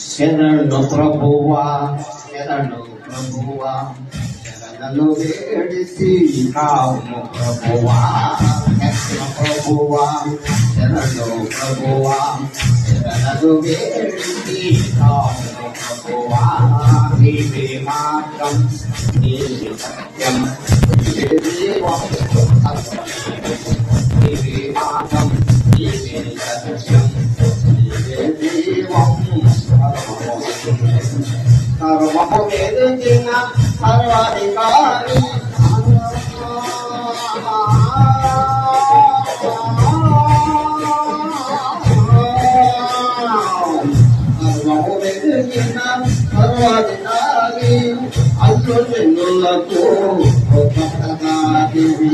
శరణు ప్రభువా శరణు ప్రభువా శరణను వేడిసి కాము ప్రభువా శరణు ప్రభువా శరణు ప్రభువా శరణను వేడిసి కాము ప్రభువా నీవే మార్గం నీవే సత్యం నీవే జీవం నీవే দিনা সর্বাধি কারি সর্বাধি কারি আল্লাহ তো দেবী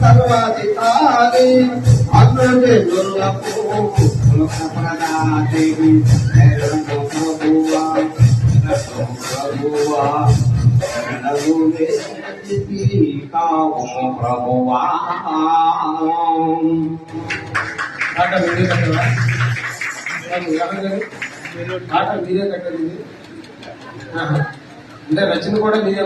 సర్వాధికారి అన్నులకు ప్రదాదేవి ప్రభువా ప్రభువా ప్రభువా ఆట మీరే కట్టరా ఆట మీరే కట్టదు అంటే రచన కూడా మీరే